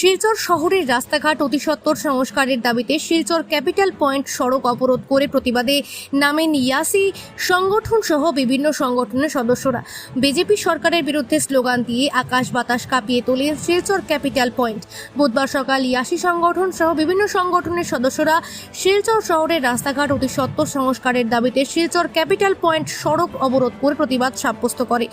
শিলচর শহরের রাস্তাঘাট অতিসত্বর সংস্কারের দাবিতে শিলচর ক্যাপিটাল পয়েন্ট সড়ক অবরোধ করে প্রতিবাদে নামেন ইয়াসি সংগঠন সহ বিভিন্ন সংগঠনের সদস্যরা। বিজেপি সরকারের বিরুদ্ধে স্লোগান দিয়ে আকাশ বাতাস কাঁপিয়ে তোলেন শিলচর ক্যাপিটাল পয়েন্ট। বুধবার সকাল ইয়াসি সংগঠন সহ বিভিন্ন সংগঠনের সদস্যরা শিলচর শহরের রাস্তাঘাট অতিসত্বর সংস্কারের দাবিতে শিলচর ক্যাপিটাল পয়েন্ট সড়ক অবরোধ করে প্রতিবাদ সাব্যস্ত করে।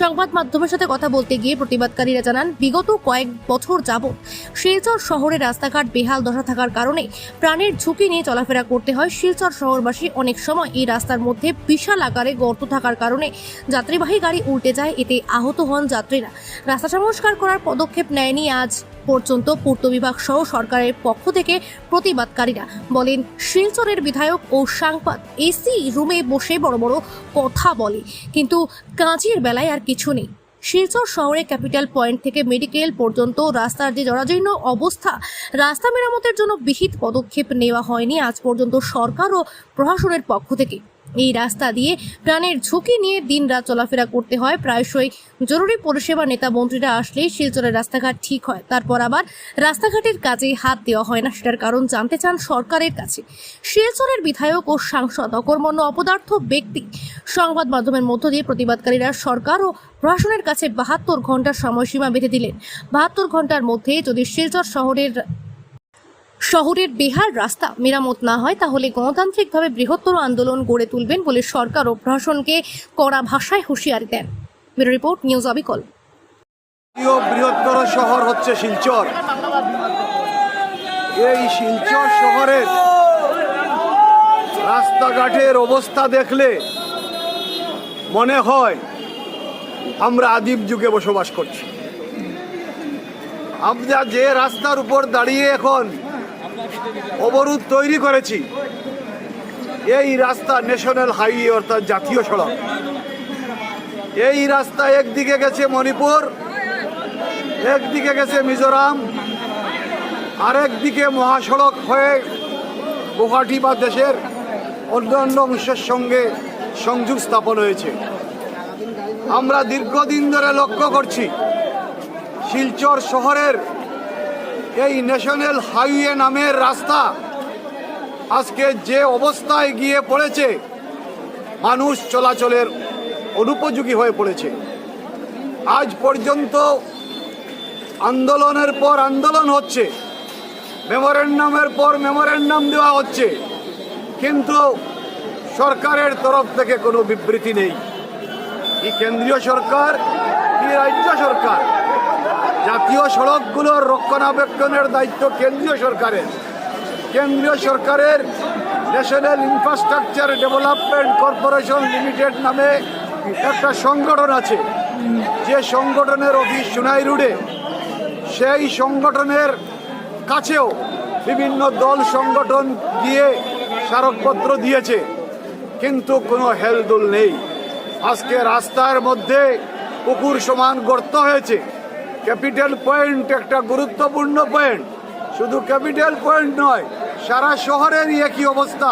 সংবাদ মাধ্যমের সাথে কথা বলতে গিয়ে প্রতিবাদকারীরা জানান, বিগত কয়েক বছর যাবৎ শিলচর শহরে রাস্তাঘাট বেহাল দশা থাকার কারণে প্রাণের ঝুঁকি নিয়ে চলাফেরা করতে হয়। শিলচর শহরবাসী অনেক সময় এই রাস্তার মধ্যে বিশাল আকারে গর্ত থাকার কারণে যাত্রীবাহী গাড়ি উল্টে যায়, এতে আহত হন যাত্রীরা। রাস্তা সংস্কার করার পদক্ষেপ নেয়নি আজ পর্যন্ত পূর্ত বিভাগ সহ সরকারের পক্ষ থেকে প্রতিবাদকারীরা, বলেন শিলচরের বিধায়ক ও সাংবাদ। এসি রুমে বসে বড় বড় কথা বলে, কিন্তু কাজের বেলায় আর কিছু নেই। শিলচর শহরে ক্যাপিটাল পয়েন্ট থেকে মেডিকেল পর্যন্ত রাস্তার যে জরাজীর্ণ অবস্থা, রাস্তা মেরামতের জন্য বিহিত পদক্ষেপ নেওয়া হয়নি। আজ পর্যন্ত সরকার ও প্রশাসনের পক্ষ থেকে এই রাস্তা দিয়ে প্রাণের ঝুঁকি নিয়ে দিনরাত চলাফেরা করতে হয়। প্রায়শই জরুরি পরিষেবা নেতা মন্ত্রীরা আসলেই শিলচরের রাস্তাঘাট ঠিক হয়। তারপর আবার রাস্তাঘাটের কাজে হাত দেওয়া হয় না, সেটার কারণ জানতে চান সরকারের কাছে। শিলচরের বিধায়ক ও সাংসদ অকর্মণ্য অপদার্থ ব্যক্তি। সংবাদ মাধ্যমের মধ্য দিয়ে প্রতিবাদকারীরা সরকার ও প্রশাসনের কাছে বাহাত্তর ঘণ্টার সময়সীমা বেঁধে দিলেন। বাহাত্তর ঘণ্টার মধ্যে যদি শিলচর শহরের শহরের বেহাল রাস্তা মেরামত না হয়, তাহলে গণতান্ত্রিকভাবে বৃহত্তর আন্দোলন গড়ে তুলবেন বলে সরকার ও প্রশাসনকে কড়া ভাষায় হুঁশিয়ারি দেন। রিপোর্ট, নিউজ অবিকল। বৃহত্তর শহর হচ্ছে শিলচর। এই শিলচর শহরের রাস্তাঘাটের অবস্থা দেখলে মনে হয় আমরা আদিম যুগে বসবাস করছি। আমরা যে রাস্তার উপর দাঁড়িয়ে এখন অবরোধ তৈরি করেছি। এই রাস্তা ন্যাশনাল হাইওয়ে অর্থাৎ জাতীয় সড়ক। এই রাস্তা একদিকে গেছে মণিপুর, একদিকে গেছে মিজোরাম, আরেকদিকে মহাসড়ক হয়ে গুয়াহাটি বা দেশের অন্যান্য অংশের সঙ্গে সংযোগ স্থাপন হয়েছে। আমরা দীর্ঘদিন ধরে লক্ষ্য করছি, শিলচর শহরের এই ন্যাশনাল হাইওয়ে নামের রাস্তা আজকে যে অবস্থায় গিয়ে পড়েছে, মানুষ চলাচলের অনুপযোগী হয়ে পড়েছে। আজ পর্যন্ত আন্দোলনের পর আন্দোলন হচ্ছে, মেমোরেন্ডামের পর মেমোরেন্ডাম দেওয়া হচ্ছে, কিন্তু সরকারের তরফ থেকে কোনো বিবৃতি নেই। কি কেন্দ্রীয় সরকার, কি রাজ্য সরকার? জাতীয় সড়কগুলোর রক্ষণাবেক্ষণের দায়িত্ব কেন্দ্রীয় সরকারের। কেন্দ্রীয় সরকারের national infrastructure development corporation limited নামে একটা সংগঠন আছে। যে সংগঠনের অফিস সুনাই রুডে। সেই সংগঠনের কাছেও বিভিন্ন দল সংগঠন গিয়ে স্মারকপত্র দিয়েছে। কিন্তু কোনো হেলদোল নেই। আজকে রাস্তার মধ্যে পুকুর সমান গর্ত হয়েছে। ক্যাপিটাল পয়েন্ট একটা গুরুত্বপূর্ণ পয়েন্ট। শুধু ক্যাপিটাল পয়েন্ট নয়, সারা শহরেরই একই অবস্থা।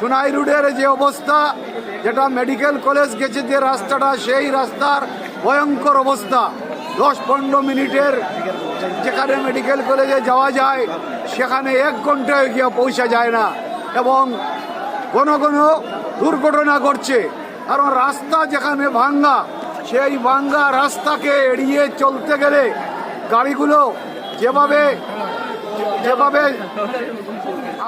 সোনাই রোডের যে অবস্থা, যেটা মেডিকেল কলেজ গেছে যে রাস্তাটা, সেই রাস্তার ভয়ঙ্কর অবস্থা। দশ পনেরো মিনিটের যেখানে মেডিকেল কলেজে যাওয়া যায়, সেখানে এক ঘন্টায় গিয়ে পৌঁছা যায় না। এবং কোনো কোনো দুর্ঘটনা ঘটছে। কারণ রাস্তা যেখানে ভাঙ্গা সেই ভাঙ্গা রাস্তাকে এড়িয়ে চলতে গেলে গাড়িগুলো যেভাবে যেভাবে